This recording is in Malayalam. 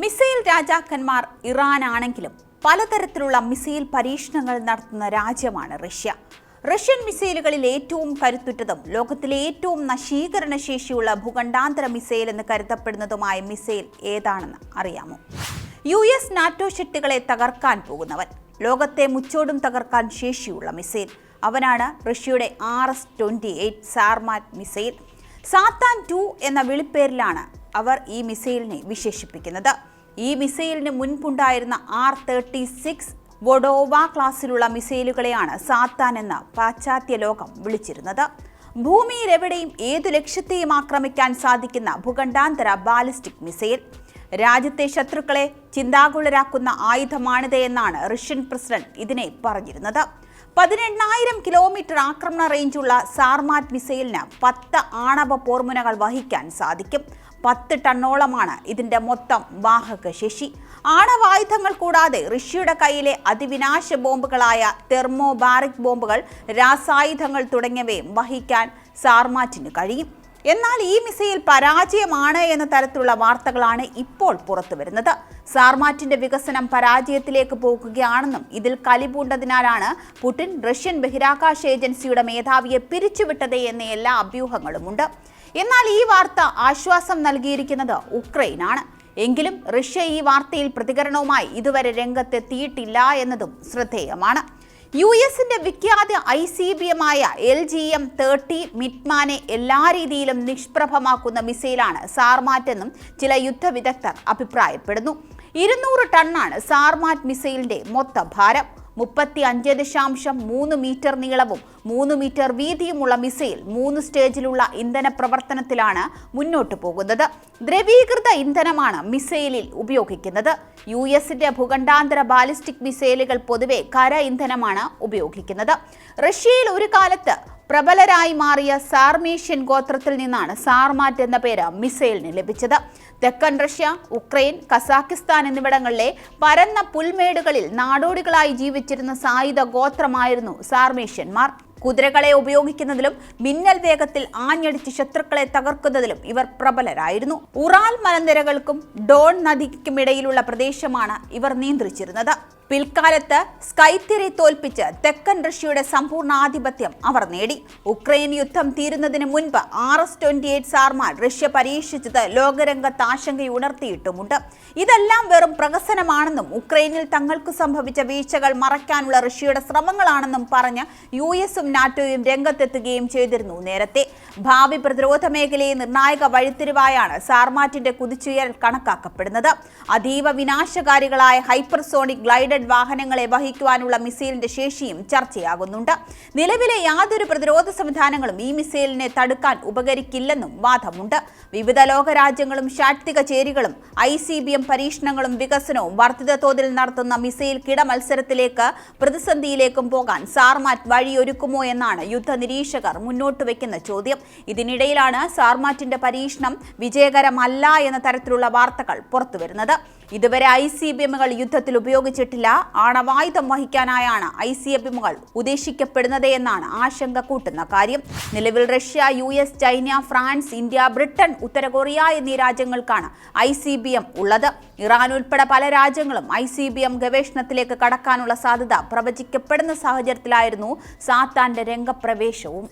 മിസൈൽ രാജാക്കന്മാർ ഇറാനാണെങ്കിലും പലതരത്തിലുള്ള മിസൈൽ പരീക്ഷണങ്ങൾ നടത്തുന്ന രാജ്യമാണ് റഷ്യ. റഷ്യൻ മിസൈലുകളിൽ ഏറ്റവും കരുത്തുറ്റതും ലോകത്തിലെ ഏറ്റവും നശീകരണ ശേഷിയുള്ള ഭൂഖണ്ഡാന്തര മിസൈൽ എന്ന് കരുതപ്പെടുന്നതുമായ മിസൈൽ ഏതാണെന്ന് അറിയാമോ? യു എസ് നാറ്റോ ശക്തികളെ തകർക്കാൻ പോകുന്നവൻ. ലോകത്തെ മുച്ചോടും തകർക്കാൻ ശേഷിയുള്ള മിസൈൽ. അവനാണ് റഷ്യയുടെ R S twenty eight Sarmat missile. Satan two എന്ന വിളിപ്പേരിലാണ് അവർ ഈ മിസൈലിനെ വിശേഷിപ്പിക്കുന്നത്. ഈ മിസൈലിന് മുൻപുണ്ടായിരുന്ന ആർ തേർട്ടി സിക്സ് വൊഡോവ ക്ലാസ്സിലുള്ള മിസൈലുകളെയാണ് സാത്താൻ എന്ന പാശ്ചാത്യ ലോകം വിളിച്ചിരുന്നത്. ഭൂമിയിൽ എവിടെയും ഏതു ലക്ഷ്യത്തെയും ആക്രമിക്കാൻ സാധിക്കുന്ന ഭൂഖണ്ഡാന്തര ബാലിസ്റ്റിക് മിസൈൽ. രാജ്യത്തെ ശത്രുക്കളെ ചിന്താകുലരാക്കുന്ന ആയുധമാണിത് എന്നാണ് റഷ്യൻ പ്രസിഡന്റ് ഇതിനെ പറഞ്ഞിരുന്നത്. പതിനെണ്ണായിരം കിലോമീറ്റർ ആക്രമണ റേഞ്ചുള്ള സാർമാറ്റ് മിസൈലിന് പത്ത് ആണവ പോർമുനകൾ വഹിക്കാൻ സാധിക്കും. പത്ത് ടണ്ണോളമാണ് ഇതിന്റെ മൊത്തം വാഹക ശേഷി. ആണവായുധങ്ങൾ കൂടാതെ റഷ്യയുടെ കയ്യിലെ അതിവിനാശ ബോംബുകളായ തെർമോബാറിക് ബോംബുകൾ രാസായുധങ്ങൾ തുടങ്ങിയവയും വഹിക്കാൻ സാർമാറ്റിന് കഴിയും. എന്നാൽ ഈ മിസൈൽ പരാജയമാണ് എന്ന തരത്തിലുള്ള വാർത്തകളാണ് ഇപ്പോൾ പുറത്തു വരുന്നത്. സാർമാറ്റിന്റെ വികസനം പരാജയത്തിലേക്ക് പോകുകയാണെന്നും ഇതിൽ കലിപൂണ്ടതിനാലാണ് പുടിൻ റഷ്യൻ ബഹിരാകാശ ഏജൻസിയുടെ മേധാവിയെ പിരിച്ചുവിട്ടത് എന്ന എല്ലാ അഭ്യൂഹങ്ങളുമുണ്ട്. എന്നാൽ ഈ വാർത്ത ആശ്വാസം നൽകിയിരിക്കുന്നത് ഉക്രൈനാണ്. എങ്കിലും റഷ്യ ഈ വാർത്തയിൽ പ്രതികരണവുമായി ഇതുവരെ രംഗത്തെത്തിയിട്ടില്ല എന്നതും ശ്രദ്ധേയമാണ്. യു എസിന്റെ വിഖ്യാത ഐ സി ബി എമായ എൽ ജി എം തേർട്ടി മിറ്റ്മാനെ എല്ലാ രീതിയിലും നിഷ്പ്രഭമാക്കുന്ന മിസൈലാണ് സാർമാറ്റ് എന്നും ചില യുദ്ധവിദഗ്ധർ അഭിപ്രായപ്പെടുന്നു. ഇരുന്നൂറ് ടണ്ണാണ് സാർമാറ്റ് മിസൈലിന്റെ മൊത്ത ഭാരം മുപ്പത്തി അഞ്ച് ദശാംശം മൂന്ന് മീറ്റർ നീളവും മൂന്ന് മീറ്റർ വീതിയുമുള്ള മിസൈൽ മൂന്ന് സ്റ്റേജിലുള്ള ഇന്ധന പ്രവർത്തനത്തിലാണ് മുന്നോട്ടു പോകുന്നത്. ദ്രവീകൃത ഇന്ധനമാണ് മിസൈലിൽ ഉപയോഗിക്കുന്നത്. യു എസിന്റെ ഭൂഖണ്ഡാന്തര ബാലിസ്റ്റിക് മിസൈലുകൾ പൊതുവെ കര ഇന്ധനമാണ് ഉപയോഗിക്കുന്നത്. റഷ്യയിൽ ഒരു കാലത്ത് പ്രബലരായി മാറിയ സാർമേഷ്യൻ ഗോത്രത്തിൽ നിന്നാണ് സാർമാറ്റ് എന്ന പേര് മിസൈലിന് ലഭിച്ചത്. തെക്കൻ റഷ്യ ഉക്രൈൻ കസാക്കിസ്ഥാൻ എന്നിവിടങ്ങളിലെ പരന്ന പുൽമേടുകളിൽ നാടോടികളായി ജീവിച്ചിരുന്ന സായുധ ഗോത്രമായിരുന്നു സാർമേഷ്യന്മാർ. കുതിരകളെ ഉപയോഗിക്കുന്നതിലും മിന്നൽ വേഗത്തിൽ ആഞ്ഞടിച്ച് ശത്രുക്കളെ തകർക്കുന്നതിലും ഇവർ പ്രബലരായിരുന്നു. ഉറാൽ മലനിരകൾക്കും ഡോൺ നദിക്കുമിടയിലുള്ള പ്രദേശമാണ് ഇവർ നിയന്ത്രിച്ചിരുന്നത്. പിൽക്കാലത്ത് സ്കൈത്തിരെ തോൽപ്പിച്ച് തെക്കൻ റഷ്യയുടെ സമ്പൂർണ ആധിപത്യം അവർ നേടി. ഉക്രൈൻ യുദ്ധം തീരുന്നതിന് മുൻപ് R S twenty eight Sarmat Russia പരീക്ഷിച്ചത് ലോകരംഗത്ത് ആശങ്കയുണർത്തിയിട്ടുമുണ്ട്. ഇതെല്ലാം വെറും പ്രഹസനമാണെന്നും ഉക്രൈനിൽ തങ്ങൾക്ക് സംഭവിച്ച വീഴ്ചകൾ മറയ്ക്കാനുള്ള റഷ്യയുടെ ശ്രമങ്ങളാണെന്നും പറഞ്ഞ് യു എസും നാറ്റോയും രംഗത്തെത്തുകയും ചെയ്തിരുന്നു നേരത്തെ. ഭാവി പ്രതിരോധ മേഖലയെ നിർണായക വഴിത്തിരിവായാണ് സാർമാറ്റിന്റെ കുതിച്ചുയരൽ കണക്കാക്കപ്പെടുന്നത്. അതീവ വിനാശകാരികളായ ഹൈപ്പർസോണിക് ഗ്ലൈഡഡ് വാഹനങ്ങളെ വഹിക്കുവാനുള്ള മിസൈലിന്റെ ശേഷിയും ചർച്ചയാകുന്നുണ്ട്. നിലവിലെ യാതൊരു പ്രതിരോധ സംവിധാനങ്ങളും ഈ മിസൈലിനെ തടുക്കാൻ ഉപകരിക്കില്ലെന്നും വാദമുണ്ട്. വിവിധ ലോകരാജ്യങ്ങളും ശാക്തിക ചേരികളും ഐ സി ബി എം പരീക്ഷണങ്ങളും വികസനവും വർദ്ധിത തോതിൽ നടത്തുന്ന മിസൈൽ കിട മത്സരത്തിലേക്ക് പ്രതിസന്ധിയിലേക്കും പോകാൻ സാർമാറ്റ് വഴിയൊരുക്കുമോ എന്നാണ് യുദ്ധ നിരീക്ഷകർ മുന്നോട്ട് വയ്ക്കുന്ന ചോദ്യം. ഇതിനിടയിലാണ് സാർമാറ്റിന്റെ പരീക്ഷണം വിജയകരമല്ല എന്ന തരത്തിലുള്ള വാർത്തകൾ പുറത്തുവരുന്നത്. ഇതുവരെ ഐ സി ബി എമ്മുകൾ യുദ്ധത്തിൽ ഉപയോഗിച്ചിട്ടില്ല. ആണവായുധം വഹിക്കാനായാണ് ഐ സി എമ്മുകൾ ഉദ്ദേശിക്കപ്പെടുന്നത് എന്നാണ് ആശങ്ക കൂട്ടുന്ന കാര്യം. നിലവിൽ Russia U S China France India Britain ഉത്തരകൊറിയ എന്നീ രാജ്യങ്ങൾക്കാണ് ഐ സി ബി എം ഉള്ളത്. ഇറാൻ ഉൾപ്പെടെ പല രാജ്യങ്ങളും ഐ സി ബി എം ഗവേഷണത്തിലേക്ക് കടക്കാനുള്ള സാധ്യത പ്രവചിക്കപ്പെടുന്ന സാഹചര്യത്തിലായിരുന്നു സാത്താന്റെ രംഗപ്രവേശവും.